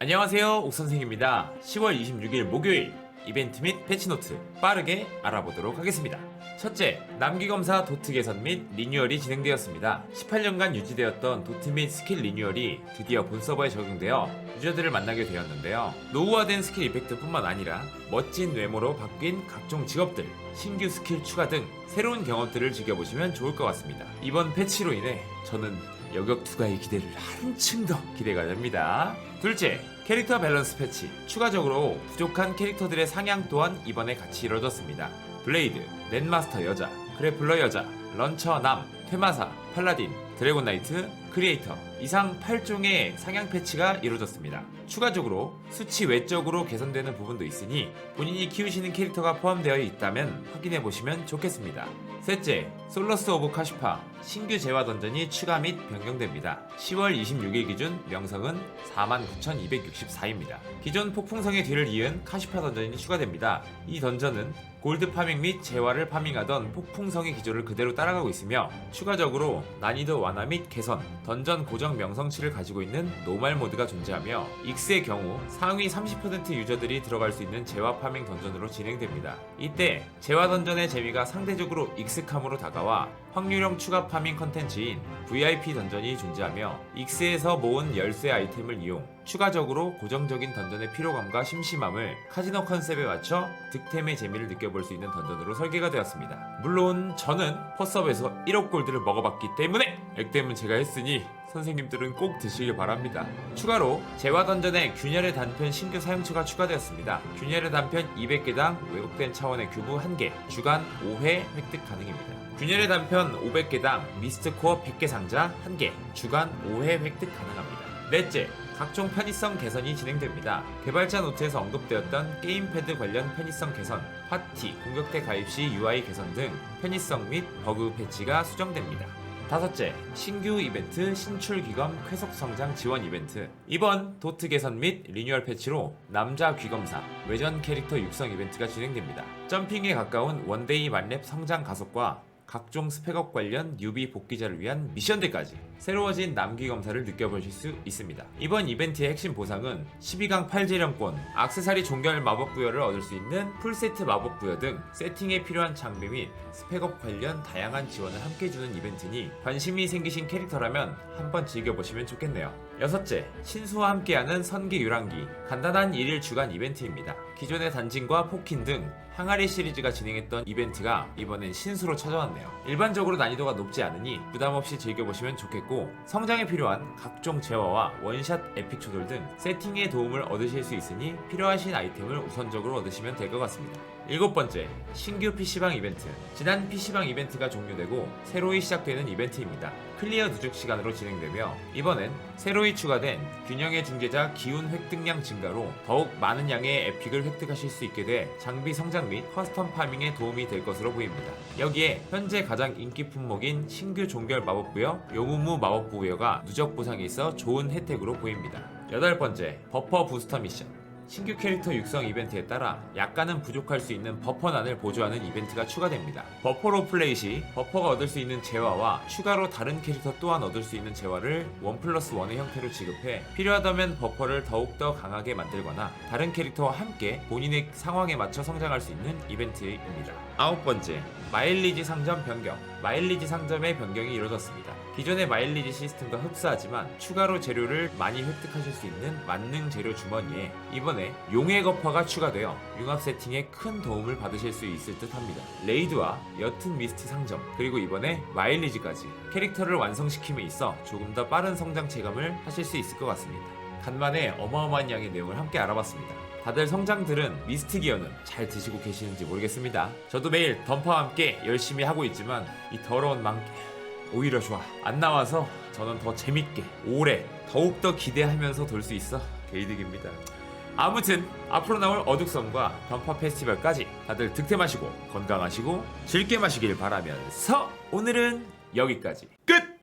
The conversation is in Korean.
안녕하세요 옥선생입니다 10월 26일 목요일 이벤트 및 패치노트 빠르게 알아보도록 하겠습니다 첫째, 남기검사 도트 개선 및 리뉴얼이 진행되었습니다. 18년간 유지되었던 도트 및 스킬 리뉴얼이 드디어 본 서버에 적용되어 유저들을 만나게 되었는데요. 노후화된 스킬 이펙트 뿐만 아니라 멋진 외모로 바뀐 각종 직업들, 신규 스킬 추가 등 새로운 경험들을 즐겨보시면 좋을 것 같습니다. 이번 패치로 인해 저는 여격 투가의 기대를 한층 더 기대가 됩니다. 둘째, 캐릭터 밸런스 패치. 추가적으로 부족한 캐릭터들의 상향 또한 이번에 같이 이뤄졌습니다. 블레이드, 넷마스터 여자, 그래플러 여자, 런처 남, 퇴마사, 팔라딘, 드래곤 나이트, 크리에이터 이상 8종의 상향 패치가 이루어졌습니다. 추가적으로 수치 외적으로 개선되는 부분도 있으니 본인이 키우시는 캐릭터가 포함되어 있다면 확인해 보시면 좋겠습니다. 셋째, 솔러스 오브 카시파 신규 재화 던전이 추가 및 변경됩니다. 10월 26일 기준 명성은 49,264입니다. 기존 폭풍성의 뒤를 이은 카시파 던전이 추가됩니다. 이 던전은 골드 파밍 및 재화를 파밍하던 폭풍성의 기조를 그대로 따라가고 있으며 추가적으로 난이도 완화 및 개선, 던전 고정 명성치를 가지고 있는 노말 모드가 존재하며 익스의 경우 상위 30% 유저들이 들어갈 수 있는 재화 파밍 던전으로 진행됩니다. 이때 재화 던전의 재미가 상대적으로 익숙함으로 다가와 확률형 추가 파밍 컨텐츠인 VIP 던전이 존재하며 익스에서 모은 열쇠 아이템을 이용 추가적으로 고정적인 던전의 피로감과 심심함을 카지노 컨셉에 맞춰 득템의 재미를 느껴볼 수 있는 던전으로 설계가 되었습니다. 물론 저는 퍼스업에서 1억 골드를 먹어봤기 때문에 액땜은 제가 했으니 선생님들은 꼭 드시길 바랍니다. 추가로 재화 던전에 균열의 단편 신규 사용처가 추가되었습니다. 균열의 단편 200개당 왜곡된 차원의 규부 1개, 주간 5회 획득 가능입니다. 균열의 단편 500개당 미스트 코어 100개 상자 1개, 주간 5회 획득 가능합니다. 넷째, 각종 편의성 개선이 진행됩니다. 개발자 노트에서 언급되었던 게임패드 관련 편의성 개선, 파티, 공격대 가입 시 UI 개선 등 편의성 및 버그 패치가 수정됩니다. 다섯째, 신규 이벤트 신출 귀검 쾌속 성장 지원 이벤트. 이번 도트 개선 및 리뉴얼 패치로 남자 귀검사 외전 캐릭터 육성 이벤트가 진행됩니다. 점핑에 가까운 원데이 만렙 성장 가속과 각종 스펙업 관련 뉴비 복귀자를 위한 미션들까지 새로워진 남기 검사를 느껴보실 수 있습니다. 이번 이벤트의 핵심 보상은 12강 8재령권, 악세사리 종결 마법 부여를 얻을 수 있는 풀세트 마법 부여 등 세팅에 필요한 장비 및 스펙업 관련 다양한 지원을 함께 주는 이벤트니 관심이 생기신 캐릭터라면 한번 즐겨보시면 좋겠네요. 여섯째, 신수와 함께하는 선기 유랑기 간단한 1일 주간 이벤트입니다. 기존의 단진과 포킨 등 항아리 시리즈가 진행했던 이벤트가 이번엔 신수로 찾아왔네요. 일반적으로 난이도가 높지 않으니 부담 없이 즐겨보시면 좋겠고 성장에 필요한 각종 재화와 원샷 에픽 초돌 등 세팅에 도움을 얻으실 수 있으니 필요하신 아이템을 우선적으로 얻으시면 될 것 같습니다. 일곱 번째, 신규 PC방 이벤트. 지난 PC방 이벤트가 종료되고 새로이 시작되는 이벤트입니다. 클리어 누적 시간으로 진행되며 이번엔 새로이 추가된 균형의 중재자 기운 획득량 증가로 더욱 많은 양의 에픽을 획득하실 수 있게 돼 장비 성장 및 커스텀 파밍에 도움이 될 것으로 보입니다. 여기에 현재 가장 인기 품목인 신규 종결 마법 부여, 요무무 마법 부여가 누적 보상이 있어 좋은 혜택으로 보입니다. 여덟 번째, 버퍼 부스터 미션. 신규 캐릭터 육성 이벤트에 따라 약간은 부족할 수 있는 버퍼난을 보조하는 이벤트가 추가됩니다. 버퍼로 플레이 시 버퍼가 얻을 수 있는 재화와 추가로 다른 캐릭터 또한 얻을 수 있는 재화를 원 플러스 원의 형태로 지급해 필요하다면 버퍼를 더욱더 강하게 만들거나 다른 캐릭터와 함께 본인의 상황에 맞춰 성장할 수 있는 이벤트입니다. 아홉 번째, 마일리지 상점 변경. 마일리지 상점의 변경이 이루어졌습니다. 기존의 마일리지 시스템과 흡사하지만 추가로 재료를 많이 획득하실 수 있는 만능 재료 주머니에 이번에 용의 거퍼가 추가되어 융합 세팅에 큰 도움을 받으실 수 있을 듯 합니다. 레이드와 옅은 미스트 상점, 그리고 이번에 마일리지까지 캐릭터를 완성시킴에 있어 조금 더 빠른 성장 체감을 하실 수 있을 것 같습니다. 간만에 어마어마한 양의 내용을 함께 알아봤습니다. 다들 성장들은 미스트 기어는 잘 드시고 계시는지 모르겠습니다. 저도 매일 던파와 함께 열심히 하고 있지만 이 더러운 망개 오히려 좋아. 안 나와서 저는 더 재밌게 오래 더욱더 기대하면서 돌 수 있어 개이득입니다. 아무튼 앞으로 나올 어둑섬과 던파 페스티벌까지 다들 득템하시고 건강하시고 즐게 마시길 바라면서 오늘은 여기까지 끝!